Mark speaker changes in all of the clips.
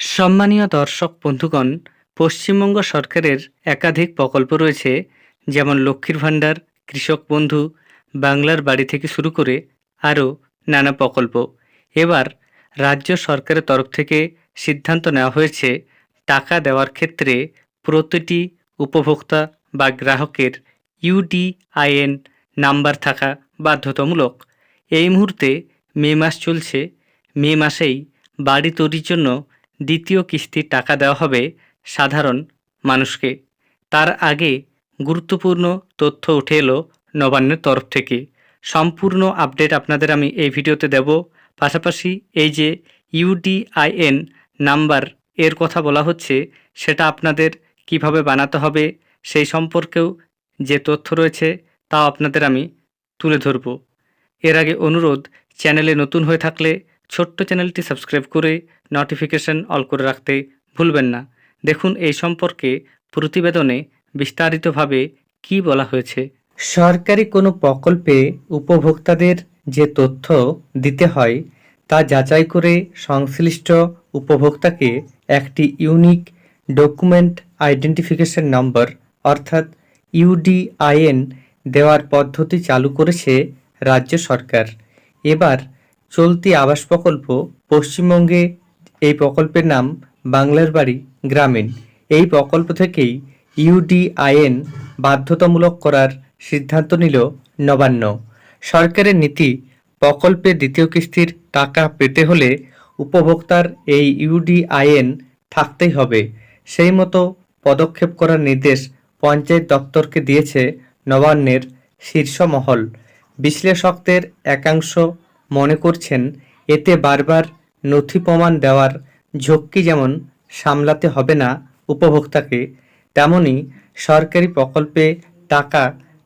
Speaker 1: সম্মানীয় দর্শক বন্ধুগণ, পশ্চিমবঙ্গ সরকারের একাধিক প্রকল্প রয়েছে, যেমন লক্ষ্মীর ভাণ্ডার, কৃষক বন্ধু, বাংলার বাড়ি থেকে শুরু করে আরও নানা প্রকল্প। এবার রাজ্য সরকারের তরফ থেকে সিদ্ধান্ত নেওয়া হয়েছে, টাকা দেওয়ার ক্ষেত্রে প্রতিটি উপভোক্তা বা গ্রাহকের ইউডিআইএন নাম্বার থাকা বাধ্যতামূলক। এই মুহূর্তে মে মাস চলছে, মে মাসেই বাড়ি তৈরির জন্য দ্বিতীয় কিস্তির টাকা দেওয়া হবে সাধারণ মানুষকে। তার আগে গুরুত্বপূর্ণ তথ্য উঠে এলো নবান্নের তরফ থেকে। সম্পূর্ণ আপডেট আপনাদের আমি এই ভিডিওতে দেব। পাশাপাশি এই যে ইউডিআইএন নাম্বার এর কথা বলা হচ্ছে, সেটা আপনাদের কীভাবে বানাতে হবে, সেই সম্পর্কেও যে তথ্য রয়েছে তাও আপনাদের আমি তুলে ধরব। এর আগে অনুরোধ, চ্যানেলে নতুন হয়ে থাকলে ছোট্ট চ্যানেলটি সাবস্ক্রাইব করে নোটিফিকেশন অল করে রাখতে ভুলবেন না। দেখুন এই সম্পর্কে প্রতিবেদনে বিস্তারিতভাবে কি বলা হয়েছে। সরকারি কোনো প্রকল্পে উপভোক্তাদের যে তথ্য দিতে হয়, তা যাচাই করে সংশ্লিষ্ট উপভোক্তাকে একটি ইউনিক ডকুমেন্ট আইডেন্টিফিকেশন নম্বর অর্থাৎ ইউডিআইএন দেওয়ার পদ্ধতি চালু করেছে রাজ্য সরকার। এবার চলতি আবাস প্রকল্প পশ্চিমবঙ্গে এই প্রকল্পের নাম বাংলার বাড়ি গ্রামীণ। এই প্রকল্প থেকেই ইউডিআইএন বাধ্যতামূলক করার সিদ্ধান্ত নিল নবান্ন। সরকারের নীতি, প্রকল্পে দ্বিতীয় কিস্তির টাকা পেতে হলে উপভোক্তার এই ইউডিআইএন থাকতেই হবে। সেই মতো পদক্ষেপ করার নির্দেশ পঞ্চায়েত দপ্তরকে দিয়েছে নবান্নের শীর্ষ মহল। বিশ্লেষকদের একাংশ মনে করছেন, এতে বারবার নথি প্রমাণ দেওয়ার ঝক্কি যেমন সামলাতে হবে না উপভোক্তাকে, তেমনি সরকারি প্রকল্পে টাকা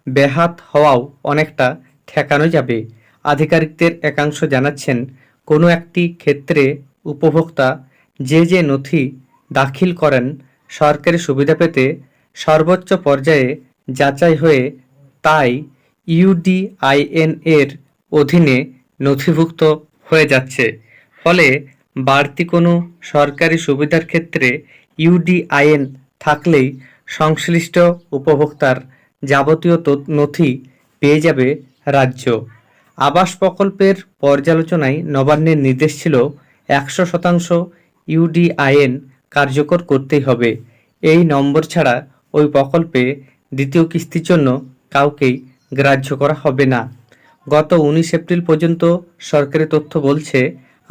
Speaker 1: ব্যাহাত হওয়াও অনেকটা ঠেকানো যাবে। আধিকারিকদের একাংশ জানাচ্ছেন, কোনো একটি ক্ষেত্রে উপভোক্তা যে যে নথি দাখিল করেন, সরকারি সুবিধা পেতে সর্বোচ্চ পর্যায়ে যাচাই হয়ে তাই ইউডিআইএন এর অধীনে নথিভুক্ত হয়ে যাচ্ছে। ফলে বাড়তি কোনো সরকারি সুবিধার ক্ষেত্রে ইউডিআইএন থাকলেই সংশ্লিষ্ট উপভোক্তার যাবতীয় নথি পেয়ে যাবে রাজ্য। আবাস প্রকল্পের পর্যালোচনায় নবান্নের নির্দেশ ছিল একশো শতাংশ ইউডিআইএন কার্যকর করতেই হবে। এই নম্বর ছাড়া ওই প্রকল্পে দ্বিতীয় কিস্তির জন্য কাউকেই গ্রাহ্য করা হবে না। গত উনিশ এপ্রিল পর্যন্ত সরকারি তথ্য বলছে,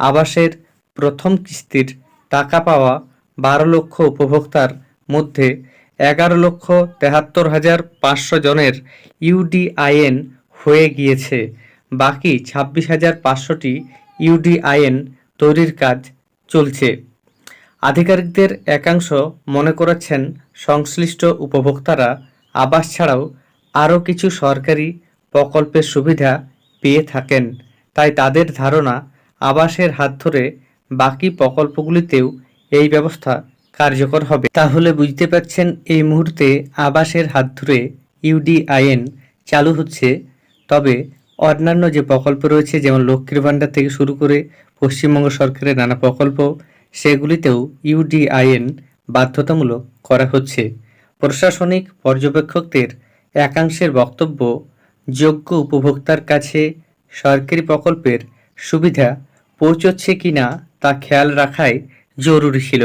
Speaker 1: আবাসের প্রথম কিস্তির টাকা পাওয়া বারো লক্ষ উপভোক্তার মধ্যে এগারো লক্ষ তেহাত্তর হাজার পাঁচশো জনের ইউডিআইএন হয়ে গিয়েছে। বাকি ছাব্বিশ হাজার পাঁচশোটি ইউডিআইএন তৈরির কাজ চলছে। আধিকারিকদের একাংশ মনে করেছেন, সংশ্লিষ্ট উপভোক্তারা আবাস ছাড়াও আরও কিছু সরকারি প্রকল্পের সুবিধা পেয়ে থাকেন। তাই তাদের ধারণা, আবাসের হাত ধরে বাকি প্রকল্পগুলিতেও এই ব্যবস্থা কার্যকর হবে। তাহলে বুঝতে পারছেন, এই মুহূর্তে আবাসের হাত ধরে ইউডিআইএন চালু হচ্ছে। তবে অন্যান্য যে প্রকল্প রয়েছে, যেমন লক্ষ্মীর ভাণ্ডার থেকে শুরু করে পশ্চিমবঙ্গ সরকারের নানা প্রকল্প, সেগুলিতেও ইউডিআইএন বাধ্যতামূলক করা হচ্ছে। প্রশাসনিক পর্যবেক্ষকদের একাংশের বক্তব্য যোগ্য উপভোক্তার কাছে সরকারি প্রকল্পের সুবিধা পৌঁছচ্ছে কি না তা খেয়াল রাখাই জরুরি ছিল।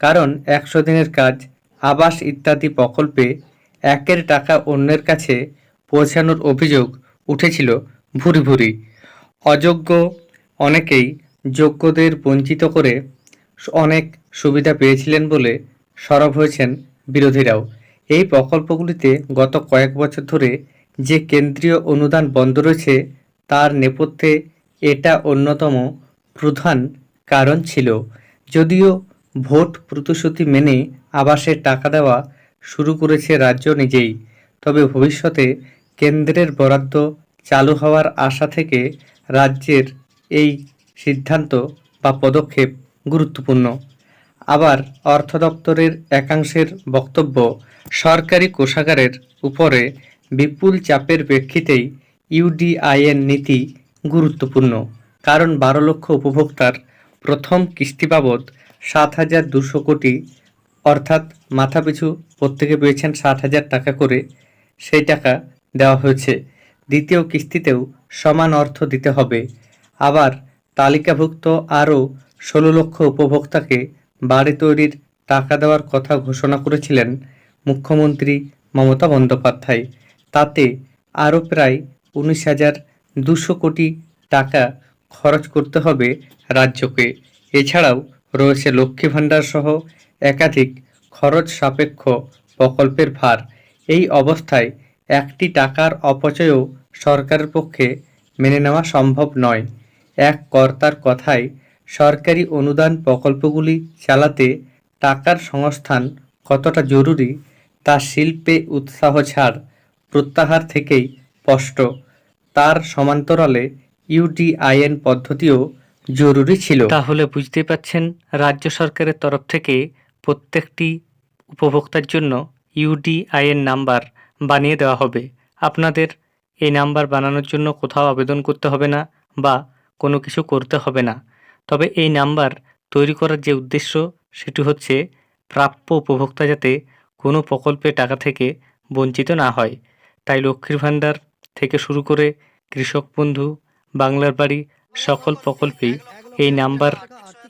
Speaker 1: কারণ একশো দিনের কাজ, আবাস ইত্যাদি প্রকল্পে একের টাকা অন্যের কাছে পৌঁছানোর অভিযোগ উঠেছিল ভুরি ভুরি। অযোগ্য অনেকেই যোগ্যদের বঞ্চিত করে অনেক সুবিধা পেয়েছিলেন বলে সরব হয়েছেন বিরোধীরাও। এই প্রকল্পগুলিতে গত কয়েক বছর ধরে যে কেন্দ্রীয় অনুদান বন্ধ রয়েছে, তার নেপথ্যে এটা অন্যতম প্রধান কারণ ছিল। যদিও ভোট প্রতিশ্রুতি মেনে আবাসের টাকা দেওয়া শুরু করেছে রাজ্য নিজেই, তবে ভবিষ্যতে কেন্দ্রের বরাদ্দ চালু হওয়ার আশা থেকে রাজ্যের এই সিদ্ধান্ত বা পদক্ষেপ গুরুত্বপূর্ণ। আবার অর্থ দপ্তরের একাংশের বক্তব্য, সরকারি কোষাগারের উপরে বিপুল চাপের প্রেক্ষিতেই ইউডিআইএন নীতি গুরুত্বপূর্ণ। কারণ বারো লক্ষ উপভোক্তার প্রথম কিস্তি বাবদ সাত হাজার দুশো কোটি, অর্থাৎ মাথাপিছু প্রত্যেকে পেয়েছেন ষাট হাজার টাকা করে সেই টাকা দেওয়া হয়েছে। দ্বিতীয় কিস্তিতেও সমান অর্থ দিতে হবে। আবার তালিকাভুক্ত আরও ষোলো লক্ষ উপভোক্তাকে বাড়ি তৈরির টাকা দেওয়ার কথা ঘোষণা করেছিলেন মুখ্যমন্ত্রী মমতা বন্দ্যোপাধ্যায়। তাতে আরও প্রায় উনিশ হাজার দুশো কোটি টাকা খরচ করতে হবে রাজ্যকে। এছাড়াও রয়েছে লক্ষ্মী ভাণ্ডার সহ একাধিক খরচ সাপেক্ষ প্রকল্পের ভার। এই অবস্থায় একটি টাকার অপচয়ও সরকারের পক্ষে মেনে নেওয়া সম্ভব নয়। এক কর্তার কথায়, সরকারি অনুদান প্রকল্পগুলি চালাতে টাকার সংস্থান কতটা জরুরি তা শিল্পে উৎসাহ ছাড় প্রত্যাহার থেকেই স্পষ্ট। তার সমান্তরালে ইউডিআইএন পদ্ধতিও জরুরি ছিল। তাহলে বুঝতেই পাচ্ছেন রাজ্য সরকারের তরফ থেকে প্রত্যেকটি উপভোক্তার জন্য ইউডিআইএন নাম্বার বানিয়ে দেওয়া হবে। আপনাদের এই নাম্বার বানানোর জন্য কোথাও আবেদন করতে হবে না বা কোনো কিছু করতে হবে না। তবে এই নাম্বার তৈরি করার যে উদ্দেশ্য, সেটি হচ্ছে প্রাপ্য উপভোক্তা যাতে কোনো প্রকল্পে টাকা থেকে বঞ্চিত না হয়। তাই লক্ষ্মীর ভাণ্ডার থেকে শুরু করে কৃষক বন্ধু, বাংলার বাড়ি সকল প্রকল্পেই এই নাম্বার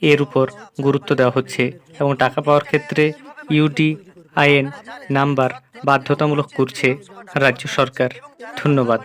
Speaker 1: এর উপর গুরুত্ব দেওয়া হচ্ছে এবং টাকা পাওয়ার ক্ষেত্রে ইউডি আইএন নাম্বার বাধ্যতামূলক করছে রাজ্য সরকার। ধন্যবাদ।